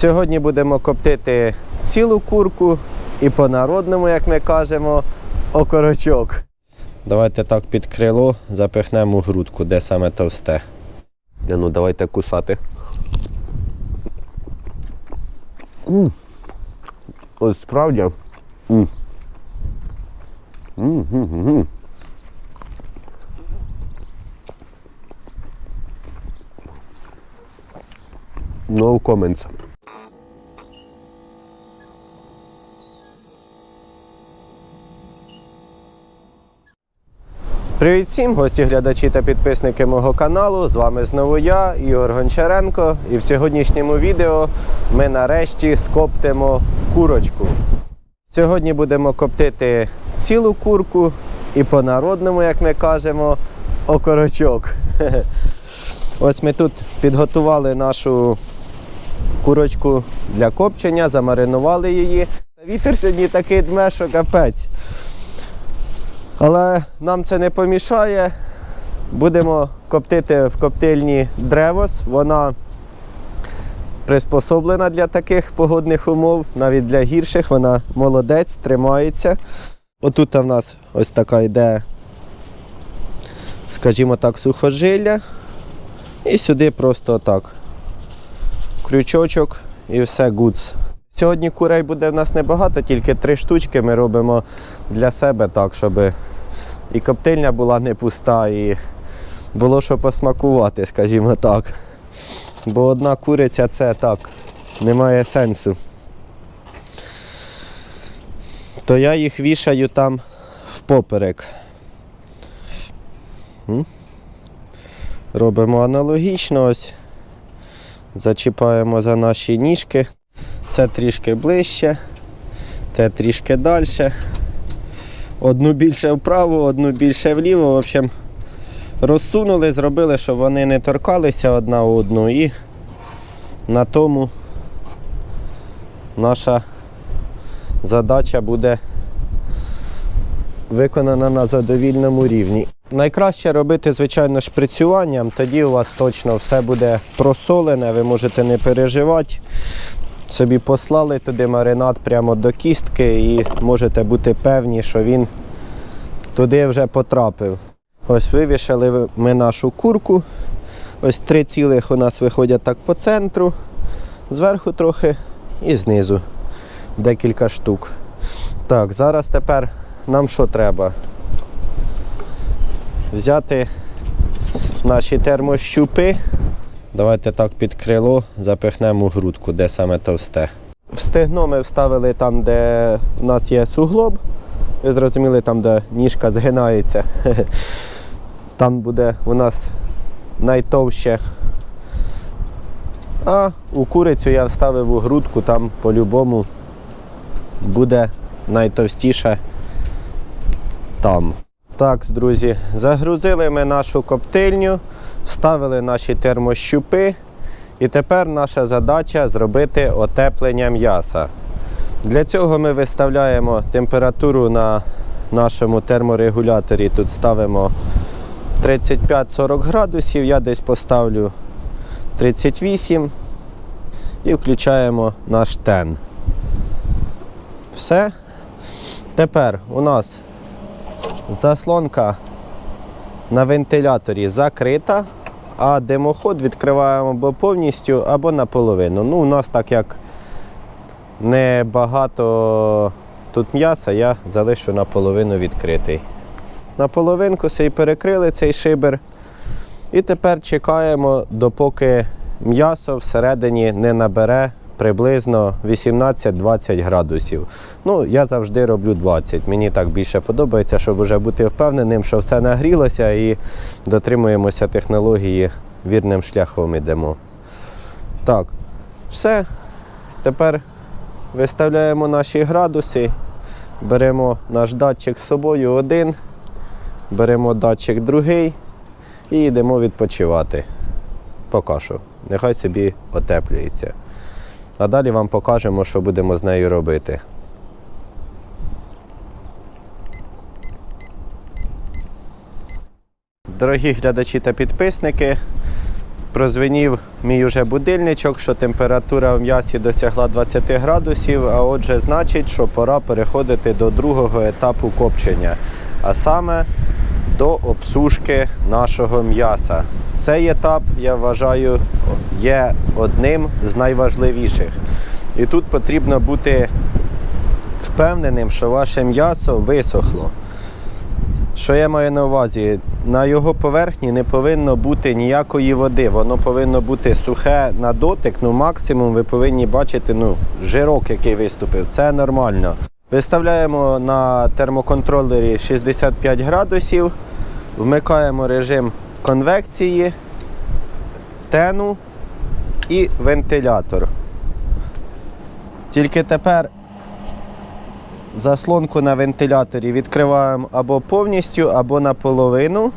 Сьогодні будемо коптити цілу курку і по-народному, як ми кажемо, окорочок. Давайте так під крило запихнемо грудку, де саме товсте. А Ну, давайте кусати. М. Ось справді. М, м. No comments. Привіт всім, гості, глядачі та підписники мого каналу. З вами знову я, Ігор Гончаренко. І в сьогоднішньому відео ми нарешті скоптимо курочку. Сьогодні будемо коптити цілу курку і по-народному, як ми кажемо, окорочок. Ось ми тут підготували нашу курочку для копчення, замаринували її. Вітер сьогодні такий дме, що капець. Але нам це не помішає. Будемо коптити в коптильні древос. Вона приспособлена для таких погодних умов, навіть для гірших. Вона молодець, тримається. Отут в нас ось така йде, скажімо так, сухожилля. І сюди просто так. Крючочок і все гуц. Сьогодні курей буде в нас небагато, тільки три штучки ми робимо для себе так, щоб і коптильня була не пуста, і було що посмакувати, скажімо так. Бо одна куриця це так, немає сенсу. То я їх вішаю там впоперек. Робимо аналогічно ось. Зачіпаємо за наші ніжки. Це трішки ближче, те трішки далі. Одну більше вправо, одну більше вліво. В общем, розсунули, зробили, щоб вони не торкалися одна одну і на тому наша задача буде виконана на задовільному рівні. Найкраще робити, звичайно, шприцюванням, тоді у вас точно все буде просолене, ви можете не переживати. Собі послали туди маринад прямо до кістки і можете бути певні, що він туди вже потрапив. Ось вивішали ми нашу курку. Ось три цілих у нас виходять так по центру, зверху трохи і знизу декілька штук. Так, зараз тепер нам що треба? Взяти наші термощупи. Давайте так під крило запихнемо грудку, де саме товсте. В стегно ми вставили там, де у нас є суглоб. Ви зрозуміли, там, де ніжка згинається. Там буде у нас найтовще. А у курицю я вставив у грудку, там по-любому буде найтовстіше там. Так, друзі, загрузили ми нашу коптильню, вставили наші термощупи. І тепер наша задача зробити отеплення м'яса. Для цього ми виставляємо температуру на нашому терморегуляторі. Тут ставимо 35-40 градусів, я десь поставлю 38 і включаємо наш тен. Все. Тепер у нас заслонка на вентиляторі закрита, а димоход відкриваємо або повністю, або наполовину. Ну, у нас так як небагато тут м'яса, я залишу наполовину відкритий. Наполовинку і перекрили цей шибер. І тепер чекаємо, допоки м'ясо всередині не набере приблизно 18-20 градусів. Ну, я завжди роблю 20. Мені так більше подобається, щоб вже бути впевненим, що все нагрілося і дотримуємося технології вірним шляхом ідемо. Так, все. Тепер виставляємо наші градуси, беремо наш датчик з собою один, беремо датчик другий і йдемо відпочивати. Поки що. Нехай собі отеплюється. А далі вам покажемо, що будемо з нею робити. Дорогі глядачі та підписники, прозвенів мій уже будильничок, що температура в м'ясі досягла 20 градусів, а отже, значить, що пора переходити до другого етапу копчення, а саме до обсушки нашого м'яса. Цей етап, я вважаю, є одним з найважливіших. І тут потрібно бути впевненим, що ваше м'ясо висохло. Що я маю на увазі? На його поверхні не повинно бути ніякої води, воно повинно бути сухе на дотик, ну максимум ви повинні бачити ну, жирок, який виступив. Це нормально. Виставляємо на термоконтролері 65 градусів, вмикаємо режим конвекції, тену і вентилятор. Тільки тепер заслонку на вентиляторі відкриваємо або повністю, або наполовину.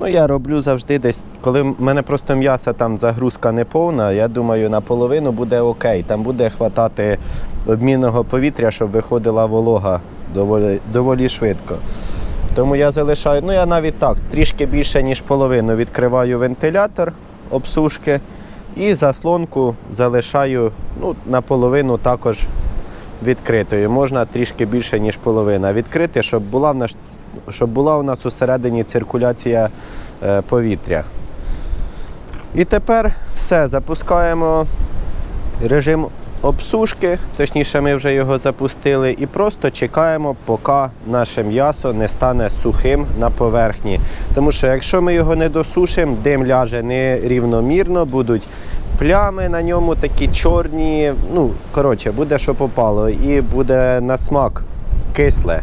Ну, я роблю завжди десь, коли в мене просто м'яса там загрузка не повна, я думаю, наполовину буде окей. Там буде хватати обмінного повітря, щоб виходила волога доволі, доволі швидко. Тому я залишаю, ну я навіть так, трішки більше, ніж половину відкриваю вентилятор обсушки і заслонку залишаю ну, наполовину також відкритою. Можна трішки більше, ніж половина. Відкрити, щоб була в нас, щоб була у нас усередині циркуляція е, повітря. І тепер все, запускаємо режим обсушки, точніше, ми вже його запустили, і просто чекаємо, поки наше м'ясо не стане сухим на поверхні. Тому що якщо ми його не досушимо, дим ляже нерівномірно, будуть плями на ньому такі чорні. Ну, коротше, буде що попало, і буде на смак кисле.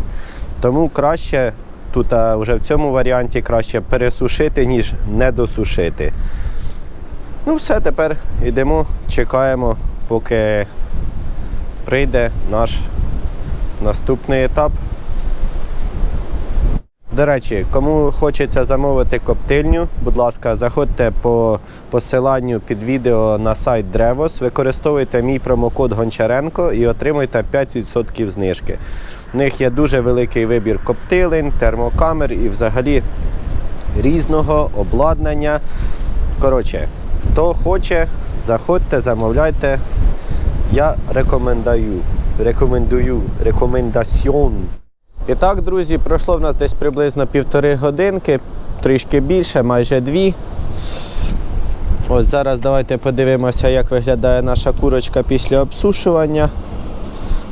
Тому краще тут вже в цьому варіанті краще пересушити, ніж не досушити. Ну, все, тепер йдемо, чекаємо, поки прийде наш наступний етап. До речі, кому хочеться замовити коптильню, будь ласка, заходьте по посиланню під відео на сайт Drevos, використовуйте мій промокод Гончаренко і отримуйте 5% знижки. В них є дуже великий вибір коптилень, термокамер і взагалі різного обладнання. Коротше, хто хоче, заходьте, замовляйте. Я рекомендую. Рекомендую. Рекомендаціон. І так, друзі, пройшло в нас десь приблизно півтори годинки, трішки більше, майже дві. Ось зараз давайте подивимося, як виглядає наша курочка після обсушування.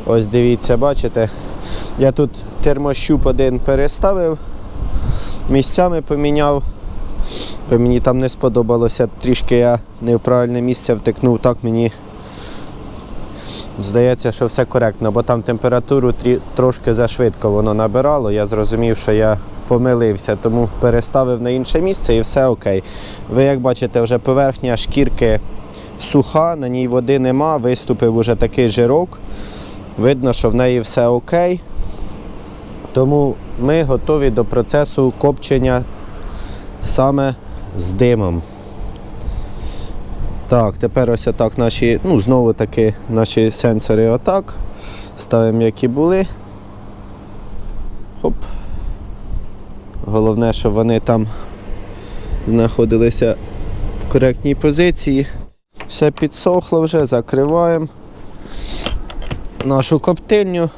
Ось дивіться, бачите? Я тут термощуп один переставив, місцями поміняв. Бо мені там не сподобалося, трішки я не в правильне місце втикнув, так мені здається, що все коректно, бо там температуру трі- трошки зашвидко воно набирало. Я зрозумів, що я помилився, тому переставив на інше місце і все окей. Ви як бачите, вже поверхня шкірки суха, на ній води нема, виступив уже такий жирок. Видно, що в неї все окей. Тому ми готові до процесу копчення саме з димом. Так, тепер ось отак наші, ну, знову таки наші сенсори отак. Ставимо, як і були. Хоп. Головне, щоб вони там знаходилися в коректній позиції. Все підсохло вже, закриваємо нашу коптильню.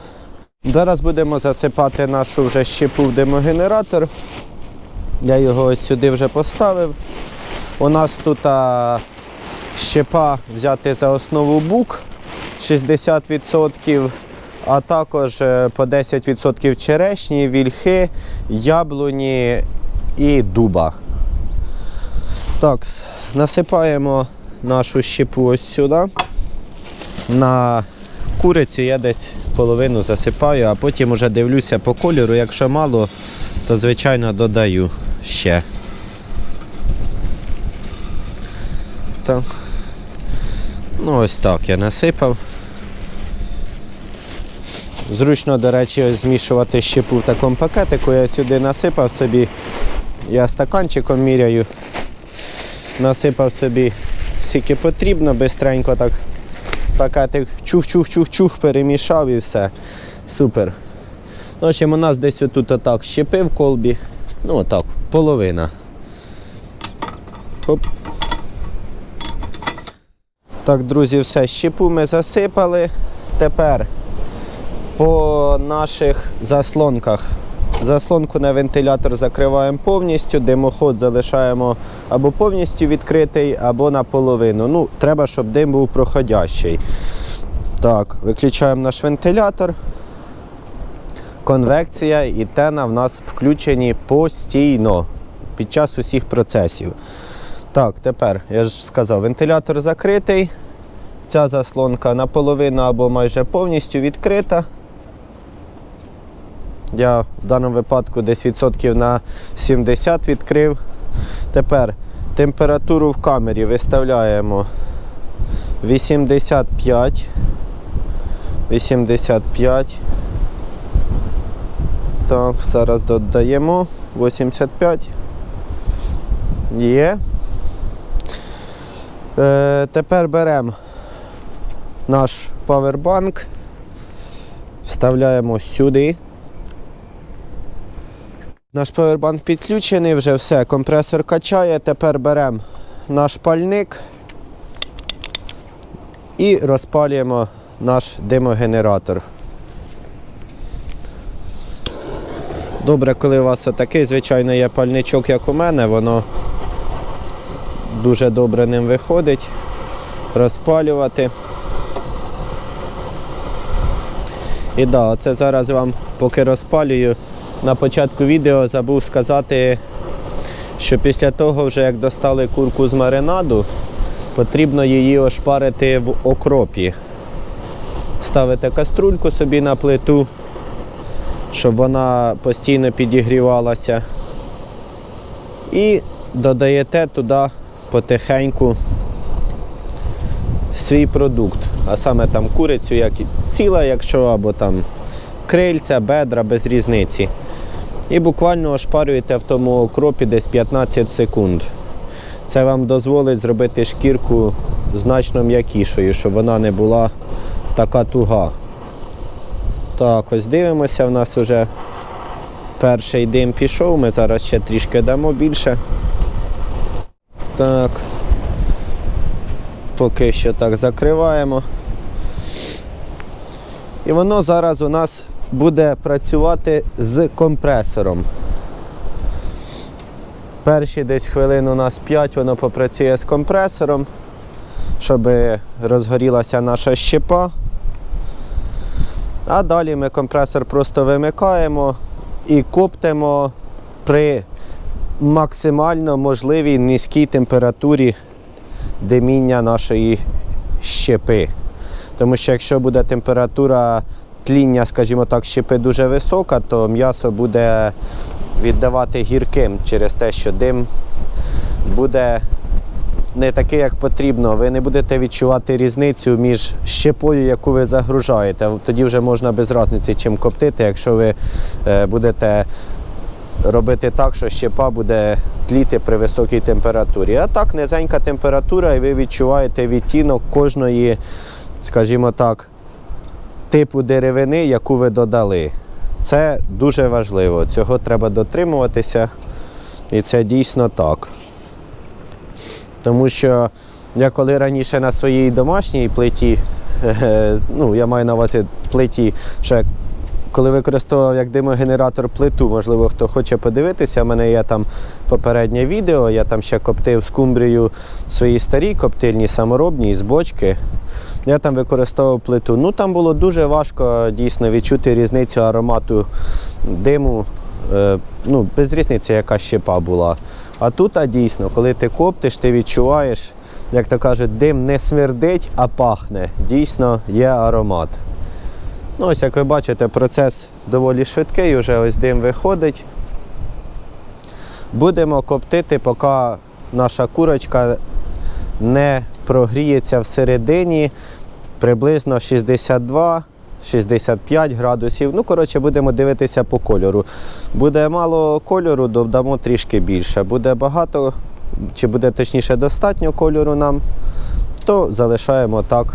Зараз будемо засипати нашу вже щепу в димогенератор. Я його ось сюди вже поставив. У нас тут а, щепа взяти за основу бук 60%, а також е, по 10% черешні, вільхи, яблуні і дуба. Так, насипаємо нашу щепу ось сюди. На курицю я десь половину засипаю, а потім вже дивлюся по кольору. Якщо мало, то звичайно додаю ще. Так. Ну, ось так я насипав. Зручно, до речі, змішувати щепу в такому пакетику. Я сюди насипав собі, я стаканчиком міряю, насипав собі скільки потрібно, бистренько так пакетик чух-чух-чух-чух перемішав і все. Супер. Ну, общем, у нас десь отут отак щепи в колбі. Ну, отак, половина. Хоп. Так, друзі, все, щепу ми засипали. Тепер по наших заслонках. Заслонку на вентилятор закриваємо повністю, димоход залишаємо або повністю відкритий, або наполовину. Ну, треба, щоб дим був проходящий. Так, виключаємо наш вентилятор. Конвекція і тена в нас включені постійно під час усіх процесів. Так, тепер я ж сказав, вентилятор закритий. Ця заслонка наполовину або майже повністю відкрита. Я в даному випадку десь відсотків на 70 відкрив. Тепер температуру в камері виставляємо 85. 85. Так, зараз додаємо 85. Є. Е, тепер беремо наш павербанк, вставляємо сюди. Наш павербанк підключений, вже все, компресор качає. Тепер беремо наш пальник і розпалюємо наш димогенератор. Добре, коли у вас такий, звичайно, є пальничок, як у мене, воно дуже добре ним виходить. Розпалювати. І да, оце зараз вам поки розпалюю. На початку відео забув сказати, що після того, вже як достали курку з маринаду, потрібно її ошпарити в окропі. Ставите каструльку собі на плиту, щоб вона постійно підігрівалася. І додаєте туди потихеньку свій продукт, а саме там курицю, як ціла, якщо або там крильця, бедра, без різниці. І буквально ошпарюєте в тому окропі десь 15 секунд. Це вам дозволить зробити шкірку значно м'якішою, щоб вона не була така туга. Так, ось дивимося, в нас вже перший дим пішов, ми зараз ще трішки дамо більше. Так. Поки що так закриваємо. І воно зараз у нас буде працювати з компресором. Перші десь хвилин у нас 5 воно попрацює з компресором, щоб розгорілася наша щепа. А далі ми компресор просто вимикаємо і коптимо при максимально можливій низькій температурі диміння нашої щепи. Тому що якщо буде температура тління, скажімо так, щепи дуже висока, то м'ясо буде віддавати гірким через те, що дим буде не такий, як потрібно. Ви не будете відчувати різницю між щепою, яку ви загружаєте. Тоді вже можна без різниці чим коптити, якщо ви е, будете робити так, що щепа буде тліти при високій температурі. А так, низенька температура, і ви відчуваєте відтінок кожної, скажімо так, типу деревини, яку ви додали. Це дуже важливо. Цього треба дотримуватися. І це дійсно так. Тому що я коли раніше на своїй домашній плиті, ну я маю на увазі плиті, що коли використовував як димогенератор плиту, можливо, хто хоче подивитися, у мене є там попереднє відео, я там ще коптив скумбрію свої старі коптильні саморобні з бочки. Я там використовував плиту. Ну там було дуже важко дійсно відчути різницю аромату диму. Е, ну, без різниці, яка щепа була. А тут а дійсно, коли ти коптиш, ти відчуваєш, як то кажуть, дим не смердить, а пахне. Дійсно є аромат. Ну, ось, як ви бачите, процес доволі швидкий, вже ось дим виходить. Будемо коптити, поки наша курочка не прогріється всередині приблизно 62 65 градусів. Ну, коротше, будемо дивитися по кольору. Буде мало кольору, додамо трішки більше. Буде багато, чи буде точніше достатньо кольору нам, то залишаємо так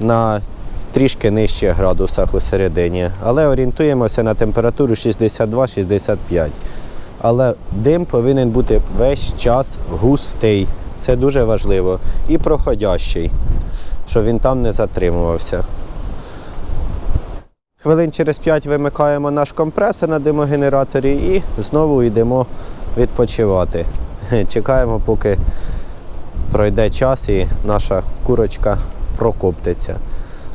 на трішки нижчих градусах у середині. Але орієнтуємося на температуру 62-65. але дим повинен бути весь час густий. Це дуже важливо. І проходящий, щоб він там не затримувався. Хвилин через 5 вимикаємо наш компресор на димогенераторі і знову йдемо відпочивати. Чекаємо, поки пройде час і наша курочка прокоптиться.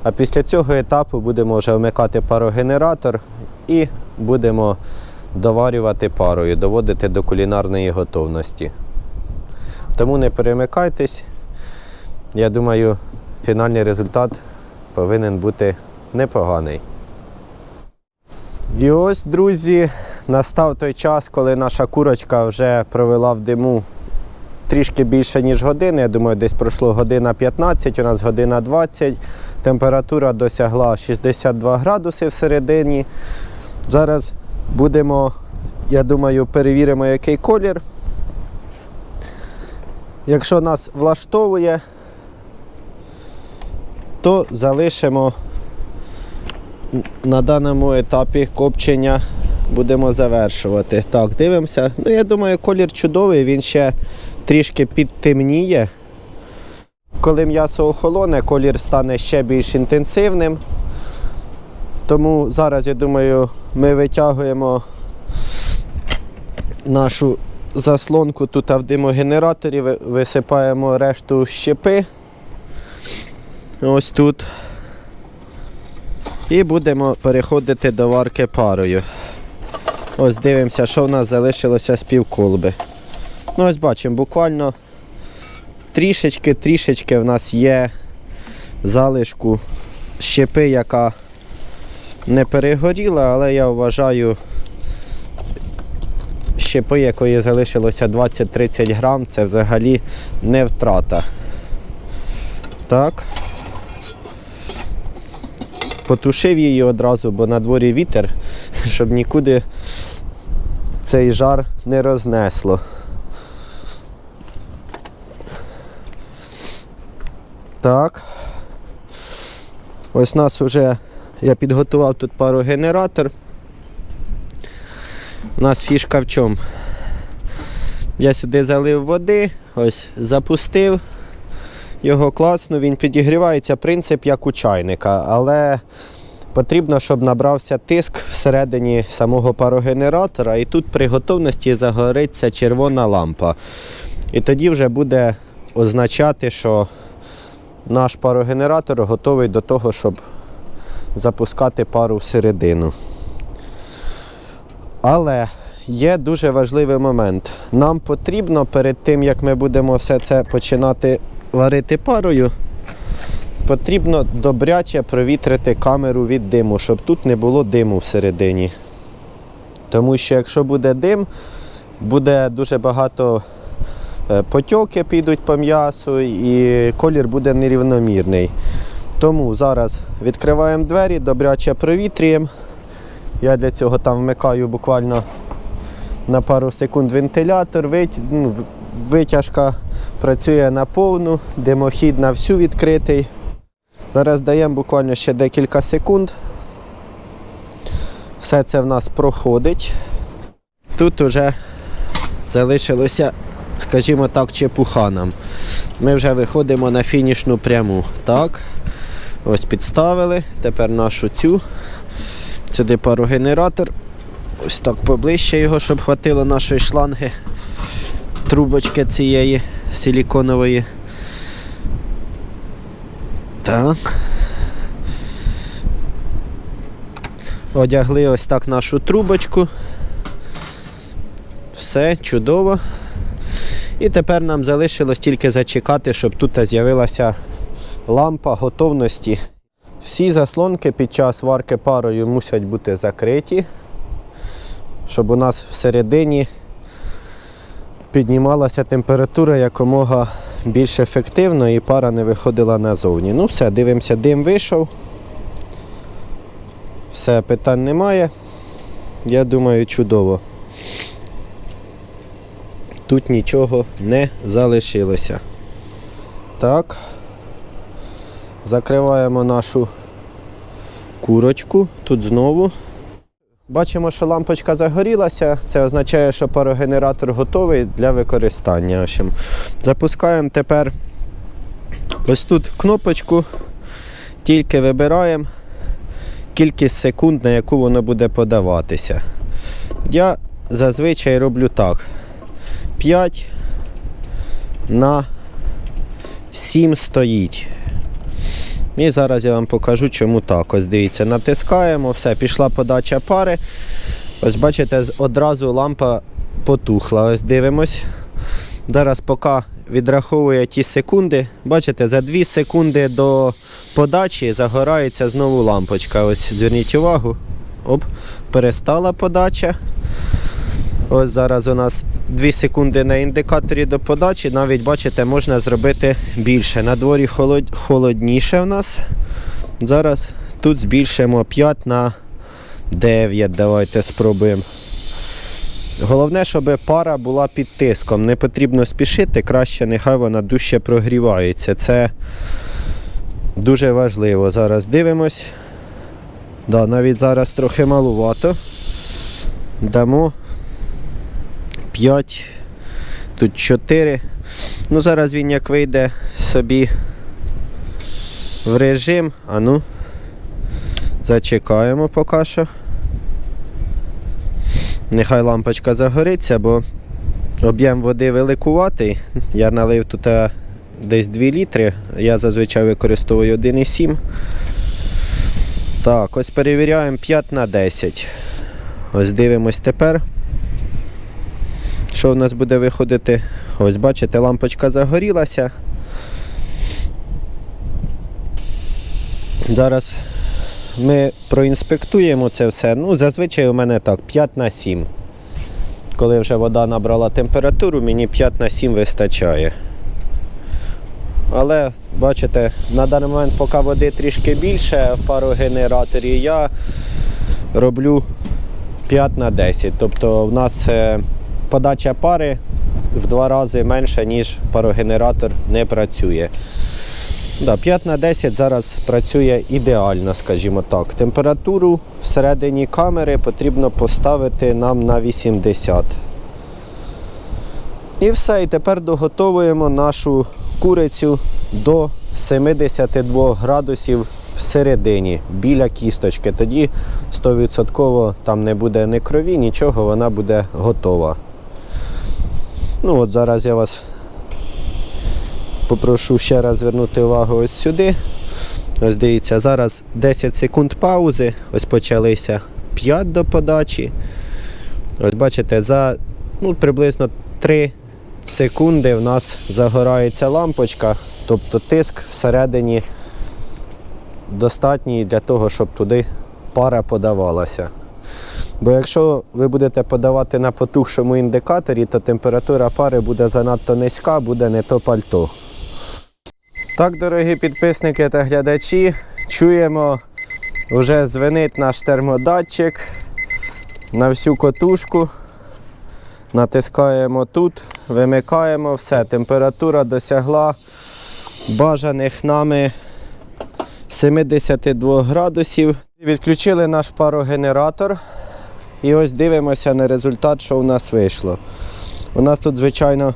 А після цього етапу будемо вже вмикати парогенератор і будемо доварювати парою, доводити до кулінарної готовності. Тому не перемикайтесь. Я думаю, фінальний результат повинен бути непоганий. І ось, друзі, настав той час, коли наша курочка вже провела в диму трішки більше, ніж години. Я думаю, десь пройшло година 15, у нас година 20. Температура досягла 62 градуси всередині. Зараз будемо, я думаю, перевіримо, який колір. Якщо нас влаштовує, то залишимо на даному етапі копчення будемо завершувати. Так, дивимося. Ну, я думаю, колір чудовий, він ще трішки підтемніє. Коли м'ясо охолоне, колір стане ще більш інтенсивним. Тому зараз, я думаю, ми витягуємо нашу заслонку тут в димогенераторі, висипаємо решту щепи. Ось тут. І будемо переходити до варки парою. Ось дивимося, що в нас залишилося з півколби. Ну, ось бачимо, буквально трішечки-трішечки в нас є залишку щепи, яка не перегоріла, але я вважаю, щепи, якої залишилося 20-30 грам, це взагалі не втрата. Так. Потушив її одразу, бо на дворі вітер, щоб нікуди цей жар не рознесло. Так. Ось нас вже я підготував тут пару генератор. У нас фішка в чому? Я сюди залив води, ось запустив його класно, він підігрівається, принцип як у чайника, але потрібно, щоб набрався тиск всередині самого парогенератора, і тут при готовності загориться червона лампа. І тоді вже буде означати, що наш парогенератор готовий до того, щоб запускати пару всередину. Але є дуже важливий момент. Нам потрібно перед тим, як ми будемо все це починати варити парою, потрібно добряче провітрити камеру від диму, щоб тут не було диму всередині. Тому що якщо буде дим, буде дуже багато е, потьоки підуть по м'ясу і колір буде нерівномірний. Тому зараз відкриваємо двері, добряче провітрюємо. Я для цього там вмикаю буквально на пару секунд вентилятор, ну, витяжка працює на повну, димохід на всю відкритий. Зараз даємо буквально ще декілька секунд. Все це в нас проходить. Тут вже залишилося, скажімо так, чепуха нам. Ми вже виходимо на фінішну пряму. Так. Ось підставили. Тепер нашу цю. Сюди парогенератор. Ось так поближче його, щоб хватило нашої шланги, трубочки цієї силіконової. Так. Одягли ось так нашу трубочку. Все чудово. І тепер нам залишилось тільки зачекати, щоб тут з'явилася лампа готовності. Всі заслонки під час варки парою мусять бути закриті, щоб у нас всередині піднімалася температура якомога більш ефективно і пара не виходила назовні. Ну все, дивимося, дим вийшов. Все, питань немає. Я думаю, чудово. Тут нічого не залишилося. Так. Закриваємо нашу курочку. Тут знову Бачимо, що лампочка загорілася. Це означає, що парогенератор готовий для використання. Запускаємо тепер ось тут кнопочку, тільки вибираємо кількість секунд, на яку воно буде подаватися. Я зазвичай роблю так: 5 на 7 стоїть. І зараз я вам покажу, чому так. Ось дивіться, натискаємо, все, пішла подача пари. Ось бачите, одразу лампа потухла. Ось дивимось. Зараз поки відраховує ті секунди. Бачите, за 2 секунди до подачі загорається знову лампочка. Ось зверніть увагу. Оп, перестала подача. Ось зараз у нас 2 секунди на індикаторі до подачі. Навіть бачите, можна зробити більше. На дворі холод... холодніше в нас. Зараз тут збільшимо 5 на 9. Давайте спробуємо. Головне, щоб пара була під тиском. Не потрібно спішити, краще нехай вона дужче прогрівається. Це дуже важливо. Зараз дивимось. Да, навіть зараз трохи малувато. Дамо 5, тут 4. Ну, зараз він як вийде собі в режим. А ну, зачекаємо поки що. Нехай лампочка загориться, бо об'єм води великуватий. Я налив тут е, десь 2 літри. Я зазвичай використовую 1,7. Так, ось перевіряємо 5 на 10. Ось дивимось тепер. Що в нас буде виходити? Ось бачите, лампочка загорілася. Зараз ми проінспектуємо це все. Ну, зазвичай у мене так, 5 на 7. Коли вже вода набрала температуру, мені 5 на 7 вистачає. Але бачите, на даний момент, поки води трішки більше в парогенераторі, я роблю 5 на 10. Тобто в нас е, подача пари в два рази менша, ніж парогенератор не працює. Да, 5 на 10 зараз працює ідеально, скажімо так. Температуру всередині камери потрібно поставити нам на 80. І все, і тепер доготовуємо нашу курицю до 72 градусів всередині, біля кісточки. Тоді 100% там не буде ні крові, нічого, вона буде готова. Ну от зараз я вас попрошу ще раз звернути увагу ось сюди. Ось дивіться, зараз 10 секунд паузи, ось почалися 5 до подачі. Ось бачите, за ну, приблизно 3 секунди в нас загорається лампочка, тобто тиск всередині достатній для того, щоб туди пара подавалася. Бо якщо ви будете подавати на потухшому індикаторі, то температура пари буде занадто низька, буде не то пальто. Так, дорогі підписники та глядачі, чуємо, вже звенить наш термодатчик на всю котушку. Натискаємо тут, вимикаємо, все, температура досягла бажаних нами 72 градусів. Відключили наш парогенератор. І ось дивимося на результат, що у нас вийшло. У нас тут, звичайно,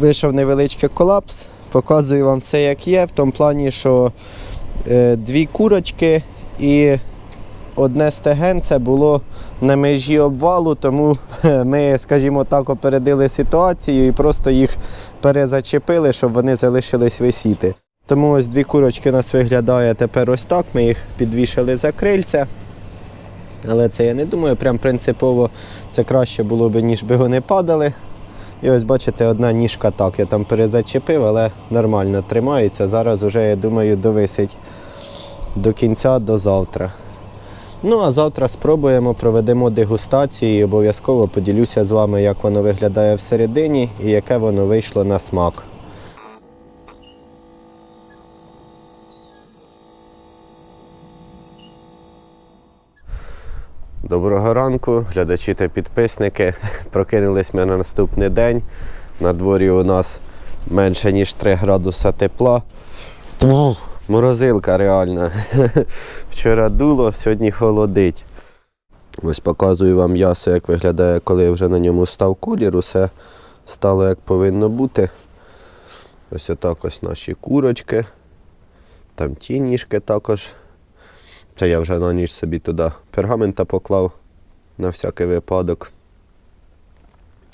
вийшов невеличкий колапс. Показую вам все, як є, в тому плані, що е, дві курочки і одне стеген це було на межі обвалу, тому е, ми, скажімо так, опередили ситуацію і просто їх перезачепили, щоб вони залишились висіти. Тому ось дві курочки у нас виглядає тепер ось так. Ми їх підвішали за крильця. Але це я не думаю, прям принципово це краще було б, ніж би вони падали. І ось бачите, одна ніжка так, я там перезачепив, але нормально тримається. Зараз вже, я думаю, довисить до кінця, до завтра. Ну, а завтра спробуємо, проведемо дегустацію і обов'язково поділюся з вами, як воно виглядає всередині і яке воно вийшло на смак. Доброго ранку, глядачі та підписники. Прокинулись ми на наступний день. На дворі у нас менше ніж 3 градуса тепла. Морозилка реальна. Вчора дуло, сьогодні холодить. Ось показую вам м'ясо, як виглядає, коли вже на ньому став колір. Усе стало як повинно бути. Ось отак ось наші курочки. Там ті ніжки також. Це я вже на ніч собі туди пергамента поклав на всякий випадок.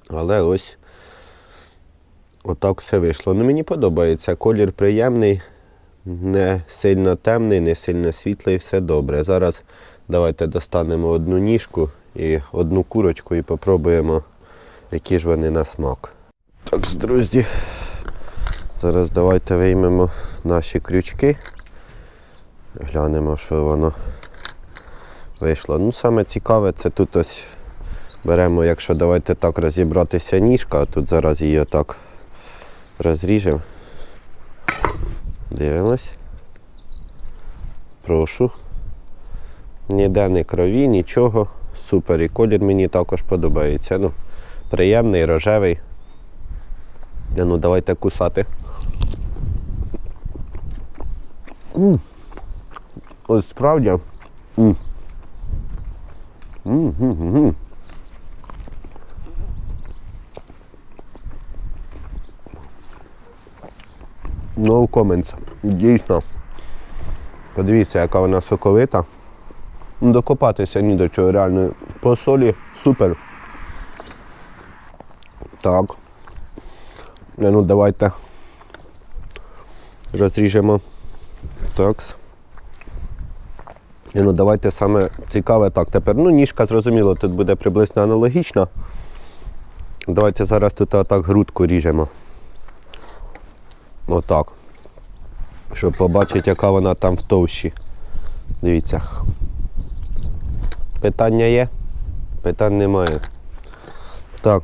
Але ось отак все вийшло. Ну мені подобається. Колір приємний, не сильно темний, не сильно світлий, все добре. Зараз давайте достанемо одну ніжку і одну курочку і попробуємо, які ж вони на смак. Так, друзі, зараз давайте виймемо наші крючки. Глянемо, що воно вийшло. Ну, саме цікаве, це тут ось беремо, якщо давайте так розібратися ніжка, а тут зараз її отак розріжемо. Дивимось. Прошу. Ніде не крові, нічого. Супер. І колір мені також подобається. Ну, приємний, рожевий. Ну, давайте кусати. М. Ось справді. М. М. No comments. Дійсно. Подивіться, яка вона соковита. Докопатися ні до чого реально. По солі супер. Так. Е, Ну давайте розріжемо. Такс. Ну давайте саме цікаве так тепер. Ну, ніжка зрозуміло, тут буде приблизно аналогічна. Давайте зараз тут отак грудку ріжемо. Отак. Щоб побачити, яка вона там в товщі. Дивіться. Питання є? Питань немає. Так.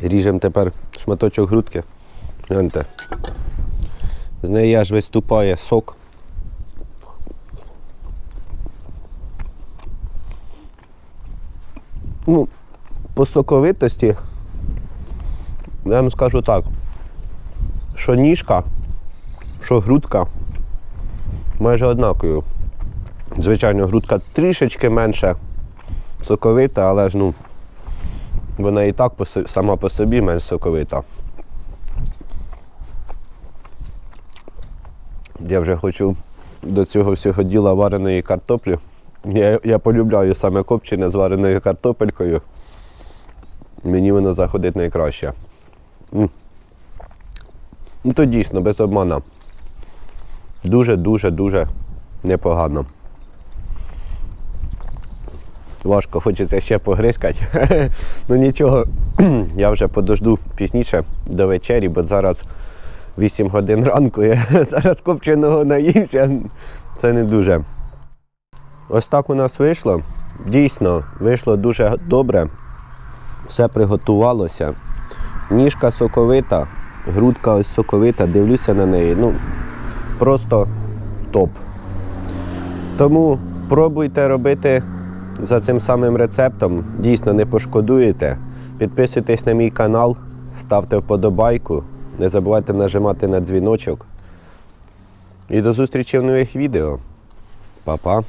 Ріжемо тепер шматочок грудки. Гляньте. З неї аж виступає сок. Ну, по соковитості, я вам скажу так, що ніжка, що грудка майже однакові. Звичайно, грудка трішечки менше соковита, але ж ну, вона і так сама по собі менш соковита. Я вже хочу до цього всього діла вареної картоплі. Я, я полюбляю саме копчене з вареною картопелькою. Мені воно заходить найкраще. М. Ну то дійсно, без обмана. Дуже-дуже-дуже непогано. Важко, хочеться ще погризкати. ну нічого, я вже подожду пізніше до вечері, бо зараз 8 годин ранку. Я зараз копченого наївся. Це не дуже. Ось так у нас вийшло. Дійсно, вийшло дуже добре. Все приготувалося. Ніжка соковита, грудка ось соковита, дивлюся на неї. Ну, просто топ. Тому пробуйте робити за цим самим рецептом. Дійсно не пошкодуєте. Підписуйтесь на мій канал, ставте вподобайку. Не забувайте нажимати на дзвіночок. І до зустрічі в нових відео. Па-па.